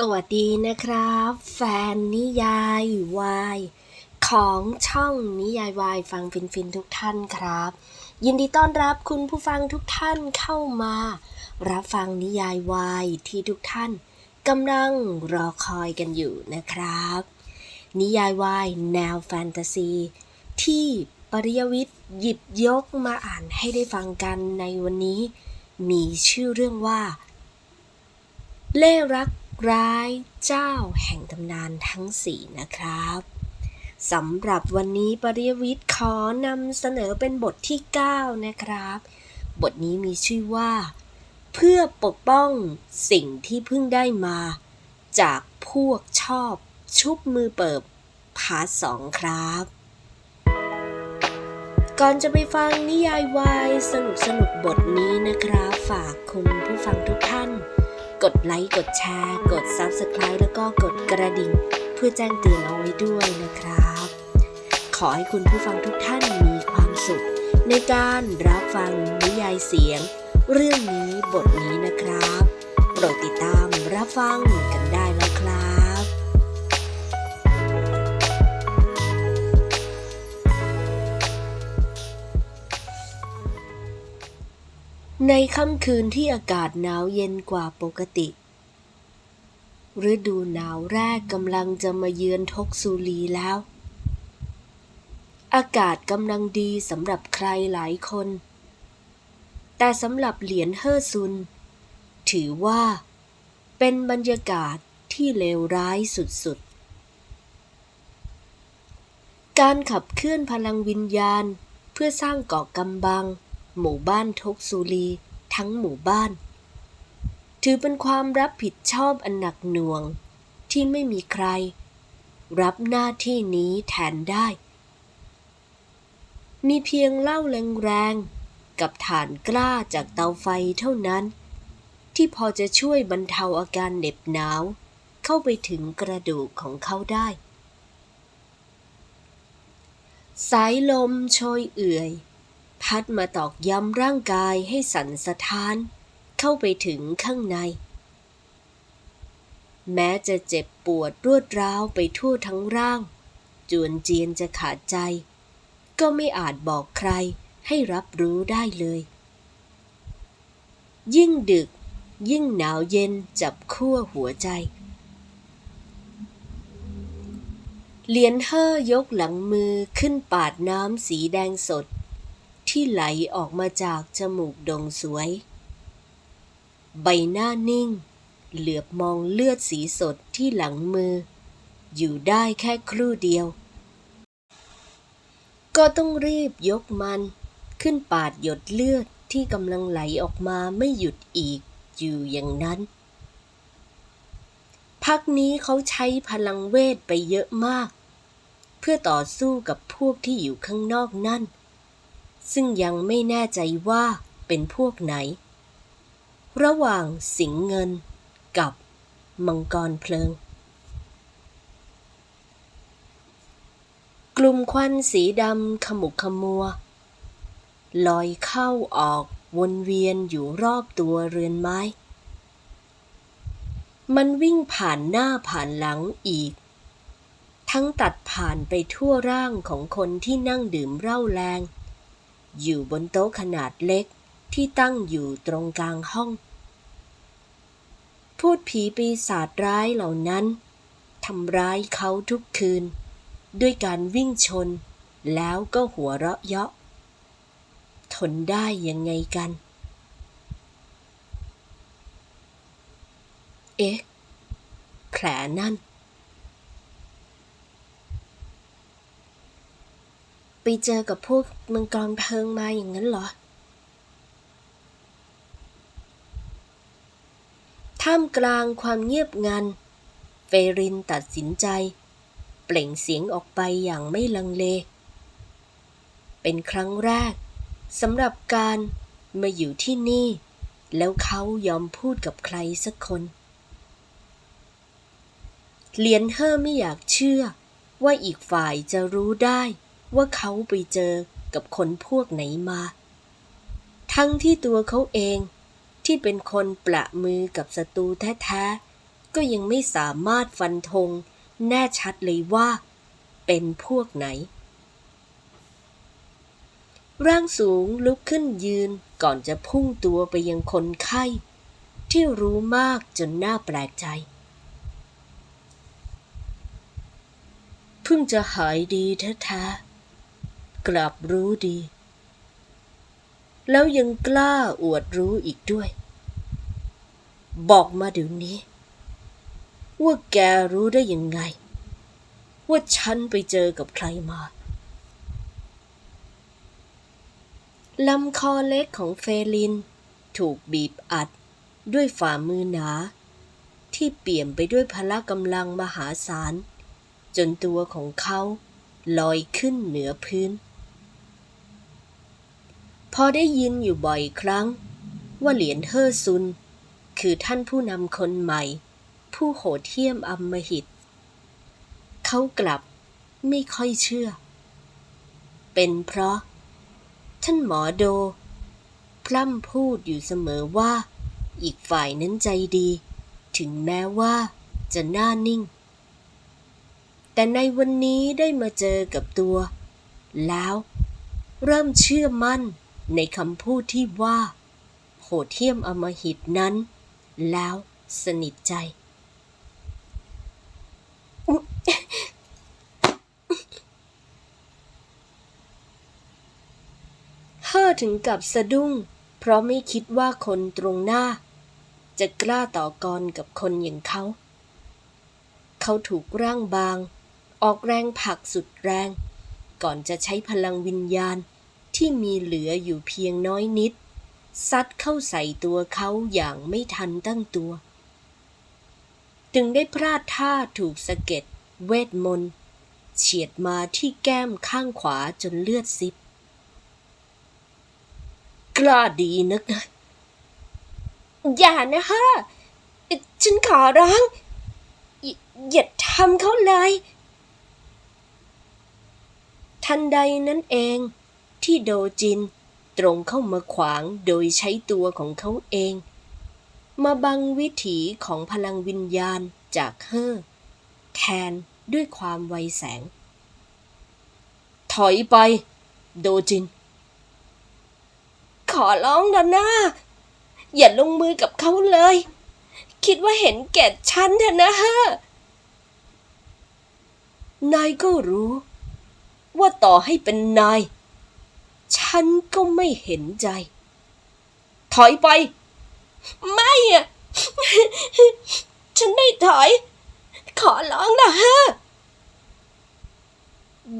สวัสดีนะครับ แฟนนิยายวายของช่องนิยายวายฟังฟินฟินทุกท่านครับ ยินดีต้อนรับคุณผู้ฟังทุกท่านเข้ามา รับฟังนิยายวายที่ทุกท่านกำลังรอคอยกันอยู่นะครับ นิยายวายแนวแฟนตาซี ที่ปริยวิทย์หยิบยกมาอ่านให้ได้ฟังกันในวันนี้ มีชื่อเรื่องว่า เล่รัก ร้ายเจ้าแห่งตำนานทั้งสี่นะครับสำหรับวันนี้ปริยวิทย์ขอนำเสนอเป็นบทที่ 9 นะครับ บทนี้มีชื่อว่า เพื่อปกป้องสิ่งที่เพิ่งได้มา จากพวกชอบชุบมือเปิบพาสองครับ ก่อนจะไปฟังนิยายวายสนุกสนุกบทนี้นะครับ ฝากคุณผู้ฟังทุกท่าน ดไลค์ กดแชร์ กด Subscribe แล้วก็กดกระดิ่ง เพื่อแจ้งเตือนเอาไว้ด้วยนะครับ ขอให้คุณผู้ฟังทุกท่านมีความสุข ในการรับฟังนิยายเสียง เรื่องนี้บทนี้นะครับ โปรดติดตามรับฟังกันได้แล้ว ในค่ำคืนที่อากาศหนาวเย็นกว่าปกติ ฤดูหนาวแรกกำลังจะมาเยือนทกซูลีแล้ว อากาศกำลังดีสำหรับใครหลายคน แต่สำหรับเหรียญเฮอซุน ถือว่า เป็นบรรยากาศที่เลวร้ายสุดๆ การขับเคลื่อนพลังวิญญาณเพื่อสร้างเกาะกำบัง หมู่บ้านทกซูลี ทั้งหมู่บ้าน ถือเป็นความรับผิดชอบอันหนักหน่วงที่ไม่มีใคร รับหน้าที่นี้แทนได้ มีเพียงเล้าแรงๆกับฐานกล้าจากเตาไฟเท่านั้น ที่พอจะช่วยบรรเทาอาการเหน็บหนาว เข้าไปถึงกระดูกของเขาได้สายลมโชยเอื่อย พัดมาตอกย้ำร่างกายให้สั่นสะท้าน เข้าไปถึงข้างใน แม้จะเจ็บปวดรวดร้าวไปทั่วทั้งร่าง จวนเจียนจะขาดใจ ก็ไม่อาจบอกใครให้รับรู้ได้เลย ยิ่งดึกยิ่งหนาวเย็นจับขั้วหัวใจ เหลียนเฮ่อยกหลังมือขึ้นปาดน้ำสีแดงสด ที่ไหลออกมาจากจมูกดงสวย ใบหน้านิ่ง เหลือบมองเลือดสีสดที่หลังมือ อยู่ได้แค่ครู่เดียว ก็ต้องรีบยกมันขึ้นปาดหยดเลือดที่กำลังไหลออกมาไม่หยุดอีกอยู่อย่างนั้น พักนี้เขาใช้พลังเวทไปเยอะมาก เพื่อต่อสู้กับพวกที่อยู่ข้างนอกนั่น ซึ่งยังไม่แน่ใจว่าเป็นพวกไหน ระหว่างสิงเงินกับมังกรเพลิง กลุ่มควันสีดำขมุกขมัว ลอยเข้าออกวนเวียนอยู่รอบตัวเรือนไม้ มันวิ่งผ่านหน้าผ่านหลังอีก ทั้งตัดผ่านไปทั่วร่างของคนที่นั่งดื่มเหล้าแรง อยู่บนโต๊ะขนาดเล็กที่ตั้งอยู่ตรงกลางห้อง พูดผีปีศาจร้ายเหล่านั้นทำร้ายเขาทุกคืน ด้วยการวิ่งชน แล้วก็หัวเราะเยาะ ทนได้ยังไงกัน เอ๊ะ แผลนั่น ไปเจอกับพวกมังกรเพลิงมาอย่างนั้นเหรอ ท่ามกลางความเงียบงัน เฟรินตัดสินใจ เปล่งเสียงออกไปอย่างไม่ลังเล เป็นครั้งแรกสำหรับการมาอยู่ที่นี่ แล้วเขายอมพูดกับใครสักคนเหลียนเฮอไม่อยากเชื่อว่าอีกฝ่ายจะรู้ได้ ว่าเขาไปเจอกับคนพวกไหนมา ทั้งที่ตัวเขาเองที่เป็นคนประมือกับศัตรูแท้ๆ ก็ยังไม่สามารถฟันธงแน่ชัดเลยว่า เป็นพวกไหน ร่างสูงลุกขึ้นยืนก่อนจะพุ่งตัวไปยังคนไข้ ที่รู้มากจนน่าแปลกใจ เพิ่งจะหายดีแท้ๆ กลับรู้ดี แล้วยังกล้าอวดรู้อีกด้วย บอกมาเดี๋ยวนี้ ว่าแกรู้ได้ยังไง ว่าฉันไปเจอกับใครมาลำคอเล็กของเฟลิน ถูกบีบอัดด้วยฝ่ามือหนา ที่เปี่ยมไปด้วยพละกำลังมหาศาล จนตัวของเขาลอยขึ้นเหนือพื้น พอได้ยินอยู่บ่อยครั้ง ว่าเหรียญเฮอซุน คือท่านผู้นำคนใหม่ ผู้โหดเหี้ยมอำมหิต เขากลับไม่ค่อยเชื่อ เป็นเพราะ ท่านหมอโด พร่ำพูดอยู่เสมอว่า อีกฝ่ายนั้นใจดี ถึงแม้ว่าจะหน้านิ่ง แต่ในวันนี้ได้มาเจอกับตัว แล้วเริ่มเชื่อมั่น ในคำพูดที่ว่าโหดเหี้ยมอมหิตนั้น แล้วสนิทใจเฮอถึงกับสะดุ้ง เพราะไม่คิดว่าคนตรงหน้า จะกล้าต่อกรกับคนอย่างเขา เขาถูกร่างบาง ออกแรงผลักสุดแรง ก่อนจะใช้พลังวิญญาณ ที่มีเหลืออยู่เพียงน้อยนิด ซัดเข้าใส่ตัวเขาอย่างไม่ทันตั้งตัว จึงได้พลาดท่าถูกสะเก็ดเวทมนต์เฉียดมาที่แก้มข้างขวาจนเลือดซิบ กล้าดีนักนะ อย่านะฮะ ฉันขอร้องอยอย่าทำเขาเลย ทันใดนั้นเอง ที่โดจิน ตรงเข้ามาขวางโดยใช้ตัวของเขาเอง มาบังวิถีของพลังวิญญาณจากเฮอแทนด้วยความไวแสง ถอยไป โดจิน ขอร้องดอนนาอย่าลงมือกับเขาเลย คิดว่าเห็นแก่ฉันเถอะนะฮะนายก็รู้ ว่าต่อให้เป็นนาย ฉันก็ไม่เห็นใจ ถอยไป ไม่อะฉันไม่ถอย ขอร้องนะฮะ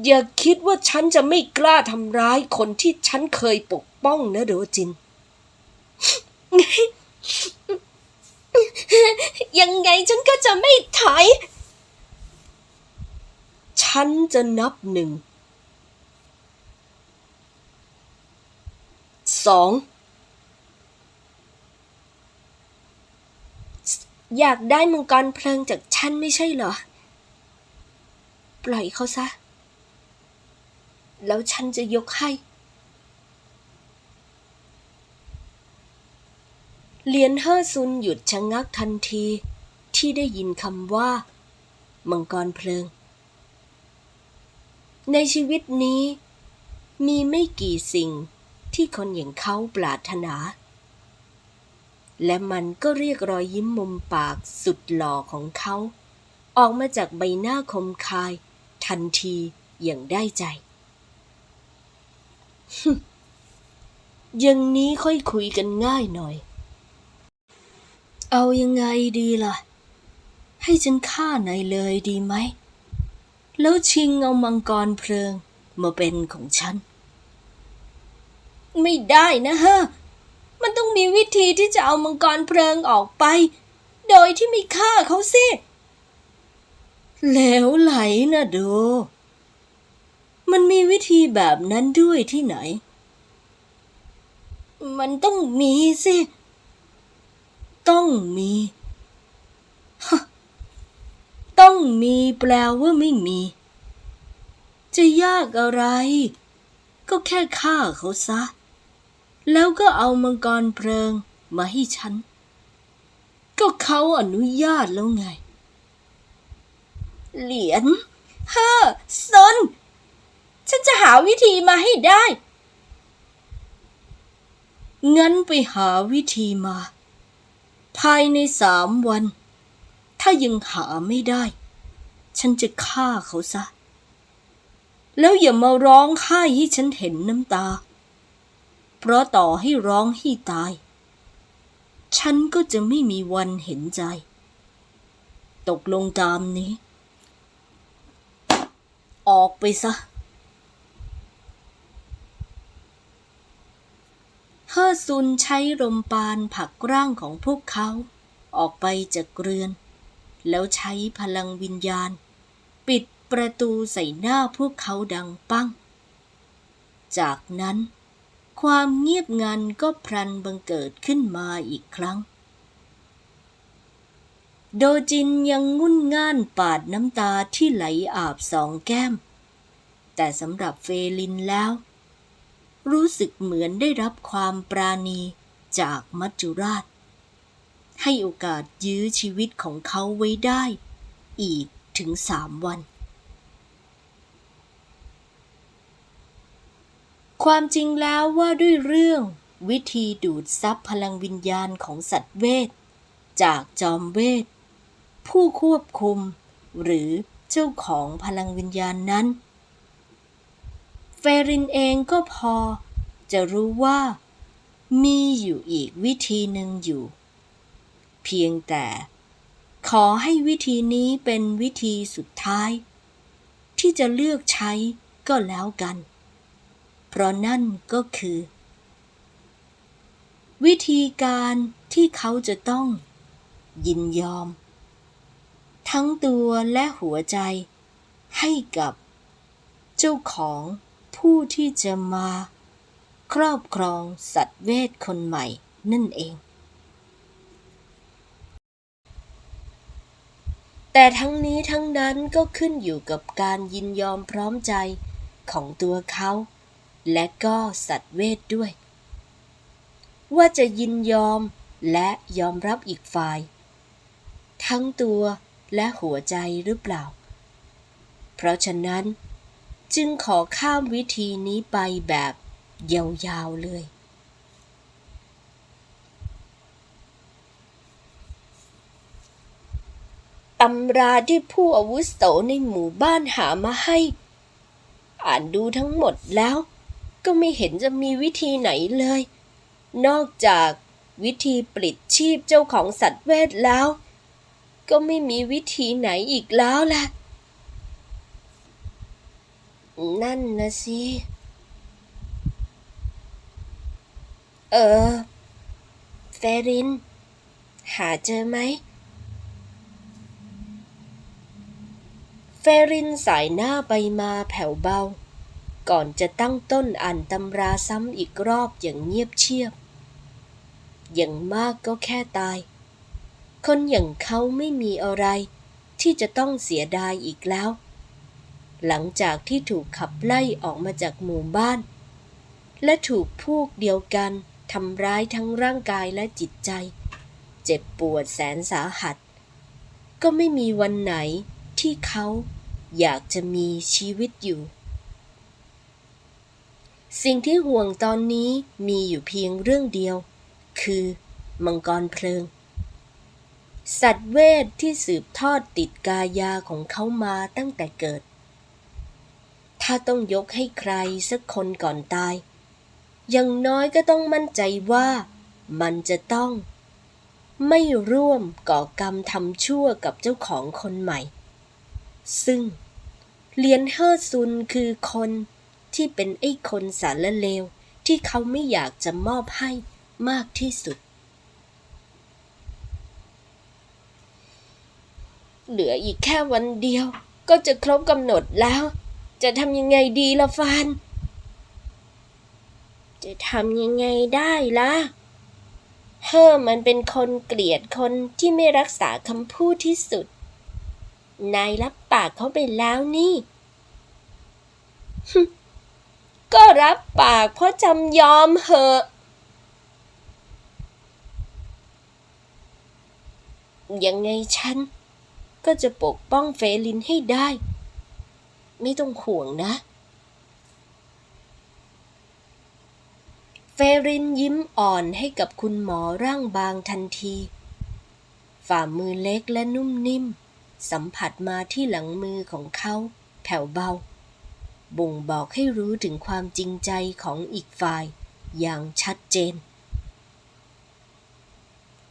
อย่าคิดว่าฉันจะไม่กล้าทำร้ายคนที่ฉันเคยปกป้องนะโดจิน ยังไงฉันก็จะไม่ถอย ฉันจะนับหนึ่ง สองอยากได้มังกรเพลิงจากฉันไม่ใช่เหรอ ปล่อยเขาซะ แล้วฉันจะยกให้เหรียญเฮอซุนหยุดชะงักทันทีที่ได้ยินคำว่า มังกรเพลิง ในชีวิตนี้มีไม่กี่สิ่ง ที่คนอย่างเขาปรารถนา และมันก็เรียกรอยยิ้มมุมปากสุดหล่อของเขา ออกมาจากใบหน้าคมคาย ทันทีอย่างได้ใจ อย่างนี้ค่อยคุยกันง่ายหน่อย เอายังไงดีล่ะ ให้ฉันฆ่านายเลยดีไหม แล้วชิงเอามังกรเพลิงมาเป็นของฉัน ไม่ได้นะฮะ มันต้องมีวิธีที่จะเอามังกรเพลิงออกไป โดยที่ไม่ฆ่าเขาสิแล้วไหลนะโด มันมีวิธีแบบนั้นด้วยที่ไหน มันต้องมีสิ ต้องมีฮะต้องมีแปลว่าไม่มี จะยากอะไร ก็แค่ฆ่าเขาซะ แล้วก็เอามังกรเพลิงมาให้ฉัน ก็เขาอนุญาตแล้วไง เหรียญเฮ้อซนฉันจะหาวิธีมาให้ได้ งั้นไปหาวิธีมา ภายในสามวัน ถ้ายังหาไม่ได้ ฉันจะฆ่าเขาซะ แล้วอย่ามาร้องไห้ให้ฉันเห็นน้ำตา เพราะต่อให้ร้องให้ตาย ฉันก็จะไม่มีวันเห็นใจ ตกลงตามนี้ ออกไปซะเฮอซุนใช้ลมปานผลักร่างของพวกเขา ออกไปจากเรือน แล้วใช้พลังวิญญาณ ปิดประตูใส่หน้าพวกเขาดังปั้ง จากนั้น ความเงียบงันก็พลันบังเกิดขึ้นมาอีกครั้ง โดจินยังงุ่นง่านปาดน้ำตาที่ไหลอาบสองแก้ม แต่สำหรับเฟลินแล้ว รู้สึกเหมือนได้รับความปราณีจากมัจจุราช ให้โอกาสยื้อชีวิตของเขาไว้ได้ อีกถึงสามวัน ความจริงแล้วว่าด้วยเรื่อง วิธีดูดซับพลังวิญญาณของสัตว์เวท จากจอมเวท ผู้ควบคุม หรือเจ้าของพลังวิญญาณนั้น เฟรินเองก็พอ จะรู้ว่า มีอยู่อีกวิธีหนึ่งอยู่ เพียงแต่ ขอให้วิธีนี้เป็นวิธีสุดท้าย ที่จะเลือกใช้ก็แล้วกัน ราะนั่นก็คือ วิธีการที่เขาจะต้อง ยินยอม ทั้งตัวและหัวใจให้กับ เจ้าของผู้ที่จะมา ครอบครองสัตว์เวทคนใหม่นั่นเอง แต่ทั้งนี้ทั้งนั้นก็ขึ้นอยู่กับการยินยอมพร้อมใจของตัวเขา และก็สัตว์เวทด้วย ว่าจะยินยอมและยอมรับอีกฝ่าย ทั้งตัวและหัวใจหรือเปล่า เพราะฉะนั้นจึงขอข้ามวิธีนี้ไปแบบยาวๆเลย ตำราที่ผู้อาวุโสในหมู่บ้านหามาให้ อ่านดูทั้งหมดแล้ว ก็ไม่เห็นจะมีวิธีไหนเลย นอกจากวิธีปลิดชีพเจ้าของสัตว์เวทแล้ว ก็ไม่มีวิธีไหนอีกแล้วล่ะ นั่นนะสิ เออ เฟริน หาเจอไหม เฟรินสายหน้าไปมาแผ่วเบา ก่อนจะตั้งต้นอ่านตำราซ้ำอีกรอบอย่างเงียบเชียบ อย่างมากก็แค่ตาย คนอย่างเขาไม่มีอะไรที่จะต้องเสียดายอีกแล้ว หลังจากที่ถูกขับไล่ออกมาจากหมู่บ้าน และถูกพวกเดียวกันทำร้ายทั้งร่างกายและจิตใจ เจ็บปวดแสนสาหัส ก็ไม่มีวันไหนที่เขาอยากจะมีชีวิตอยู่ สิ่งที่ห่วงตอนนี้มีอยู่เพียงเรื่องเดียว คือ มังกรเพลิง สัตว์เวทที่สืบทอดติดกายาของเขามาตั้งแต่เกิด ถ้าต้องยกให้ใครสักคนก่อนตาย อย่างน้อยก็ต้องมั่นใจว่ามันจะต้อง ไม่ร่วมก่อกรรมทำชั่วกับเจ้าของคนใหม่ ซึ่งเลียนเฮอร์ซุนคือคน ที่เป็นไอ้คนสารเลวที่เขาไม่อยากจะมอบให้มากที่สุด เหลืออีกแค่วันเดียวก็จะครบกำหนดแล้ว จะทำยังไงดีละฟานจะทำยังไงได้ล่ะเฮอมันเป็นคนเกลียดคนที่ไม่รักษาคำพูดที่สุด นายรับปากเขาไปแล้วนี่ ก็รับปากเพราะจำยอมเหอะ ยังไงฉัน ก็จะปกป้องเฟลินให้ได้ ไม่ต้องห่วงนะ เฟรินยิ้มอ่อนให้กับคุณหมอร่างบางทันที ฝ่ามือเล็กและนุ่มนิ่ม สัมผัสมาที่หลังมือของเขาแผ่วเบา บ่งบอกให้รู้ถึงความจริงใจของอีกฝ่าย อย่างชัดเจน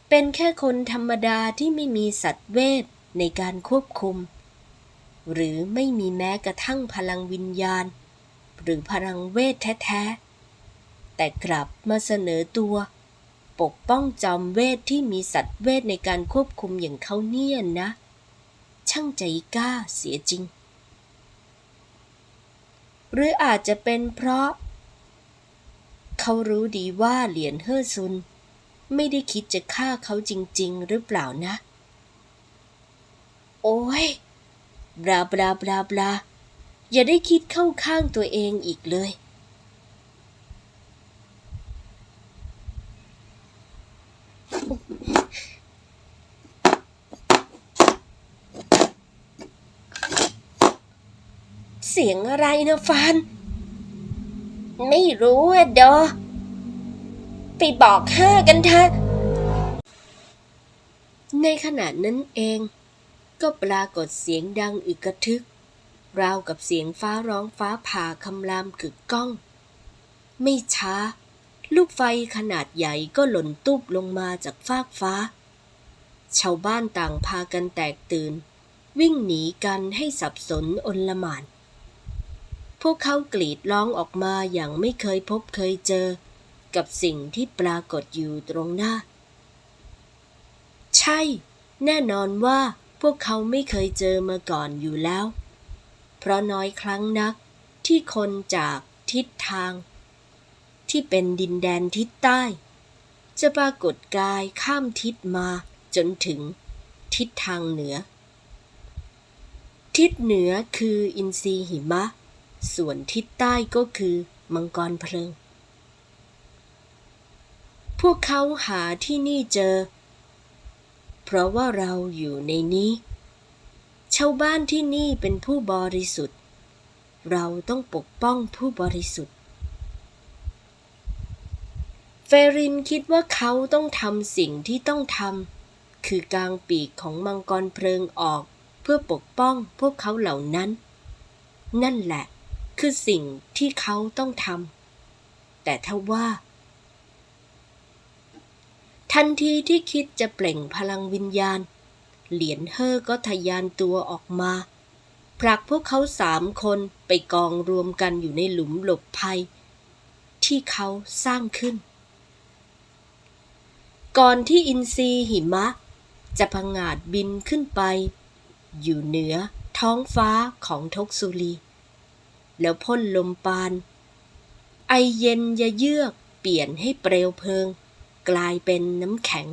เป็นแค่คนธรรมดาที่ไม่มีสัตว์เวทในการควบคุม หรือไม่มีแม้กระทั่งพลังวิญญาณ หรือพลังเวทแท้ๆ แต่กลับมาเสนอตัว ปกป้องจอมเวทที่มีสัตว์เวทในการควบคุมอย่างเขาเนี่ยนะ ช่างใจกล้าเสียจริง หรืออาจจะเป็นเพราะ เขารู้ดีว่าเหรียญเฮอซุน ไม่ได้คิดจะฆ่าเขาจริง ๆ หรือเปล่านะ โอ้ยบลาบลาบลาบลาอย่าได้คิดเข้าข้างตัวเองอีกเลย เสียงอะไรนะฟานไม่รู้อะดอ ไปบอกห้ากันเถอะในขณะนั้นเอง ก็ปรากฏเสียงดังอึกกระทึก ราวกับเสียงฟ้าร้องฟ้าผ่าคำรามกึกก้อง ไม่ช้า ลูกไฟขนาดใหญ่ก็หล่นตุบลงมาจากฟากฟ้า ชาวบ้านต่างพากันแตกตื่น วิ่งหนีกันให้สับสนอนลหมาน พวกเขากรีดร้องออกมาอย่างไม่เคยพบเคยเจอ กับสิ่งที่ปรากฏอยู่ตรงหน้า ใช่ แน่นอนว่าพวกเขาไม่เคยเจอมาก่อนอยู่แล้ว เพราะน้อยครั้งนักที่คนจากทิศทาง ที่เป็นดินแดนทิศใต้ จะปรากฏกายข้ามทิศมาจนถึงทิศทางเหนือ ทิศเหนือคืออินทรีหิมะ ส่วนทิศใต้ก็คือมังกรเพลิง พวกเขาหาที่นี่เจอ เพราะว่าเราอยู่ในนี้ ชาวบ้านที่นี่เป็นผู้บริสุทธิ์ เราต้องปกป้องผู้บริสุทธิ์ เฟรินคิดว่าเขาต้องทำสิ่งที่ต้องทำคือกางปีกของมังกรเพลิงออก เพื่อปกป้องพวกเขาเหล่านั้น นั่นแหละ คือสิ่งที่เขาต้องทำแต่ถ้าว่า ทันทีที่คิดจะเปล่งพลังวิญญาณ เหรียญเฮ่อก็ทะยานตัวออกมาผลักพวกเขาสามคนไปกองรวมกันอยู่ในหลุมหลบภัย ที่เขาสร้างขึ้น ก่อนที่อินทรีหิมะ จะพังอาจบินขึ้นไป อยู่เหนือท้องฟ้าของทกสุรี แล้วพ่นลมปาน ไอเย็นยะเยือกเปลี่ยนให้เปลวเพลิง กลายเป็นน้ำแข็ง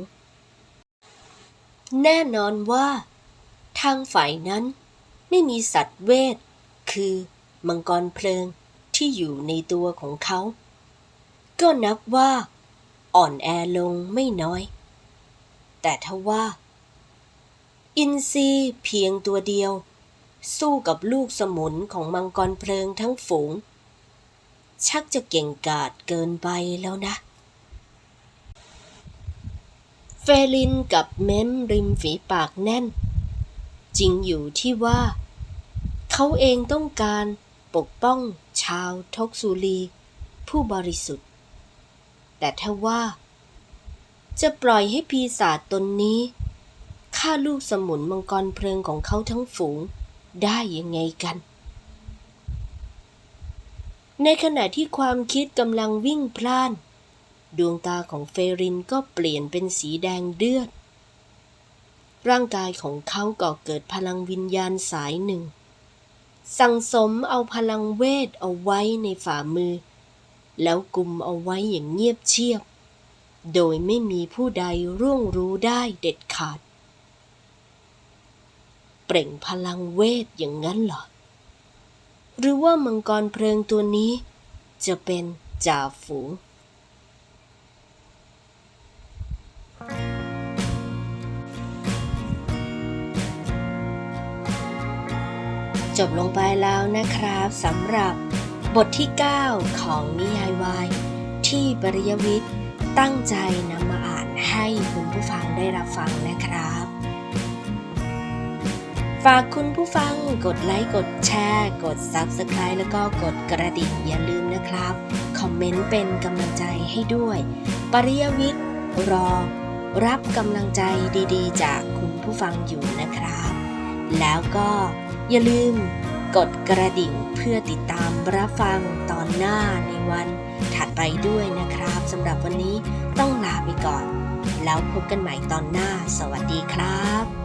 แน่นอนว่า ทางฝ่ายนั้นไม่มีสัตว์เวท คือมังกรเพลิงที่อยู่ในตัวของเขา ก็นับว่า อ่อนแอลงไม่น้อย แต่ทว่า อินทรีเพียงตัวเดียว สู้กับลูกสมุนของมังกรเพลิงทั้งฝูง ชักจะเก่งกาจเกินไปแล้วนะ เฟลินกับเม้มริมฝีปากแน่น จริงอยู่ที่ว่า เขาเองต้องการปกป้องชาวทกซูลี ผู้บริสุทธิ์ แต่ถ้าว่า จะปล่อยให้ปีศาจตนนี้ฆ่าลูกสมุนมังกรเพลิงของเขาทั้งฝูง ได้ยังไงกัน ในขณะที่ความคิดกำลังวิ่งพล่าน ดวงตาของเฟรินก็เปลี่ยนเป็นสีแดงเลือด ร่างกายของเขาก็เกิดพลังวิญญาณสายหนึ่ง สั่งสมเอาพลังเวทเอาไว้ในฝ่ามือ แล้วกุมเอาไว้อย่างเงียบเชียบ โดยไม่มีผู้ใดร่วงรู้ได้เด็ดขาด เปล่งพลังเวทอย่างนั้นหรอ หรือว่ามังกรเพลิงตัวนี้ จะเป็นจ่าฝูงจบลงไปแล้วนะครับสำหรับบทที่ 9 ของนิยายวาย ที่ปริยวิทย์ตั้งใจนำมาอ่านให้คุณผู้ฟังได้รับฟังนะครับ ฝากคุณผู้ฟังกดไลค์กดแชร์ กด Subscribe แล้วก็กดกระดิ่งอย่าลืมนะครับ คอมเมนต์เป็นกำลังใจให้ด้วย ปริยวิทย์รอ รับกำลังใจดีๆ จากคุณผู้ฟังอยู่นะครับ แล้วก็อย่าลืมกดกระดิ่งเพื่อติดตามรับฟังตอนหน้าในวันถัดไปด้วยนะครับสำหรับวันนี้ต้องลาไปก่อน แล้วพบกันใหม่ตอนหน้า สวัสดีครับ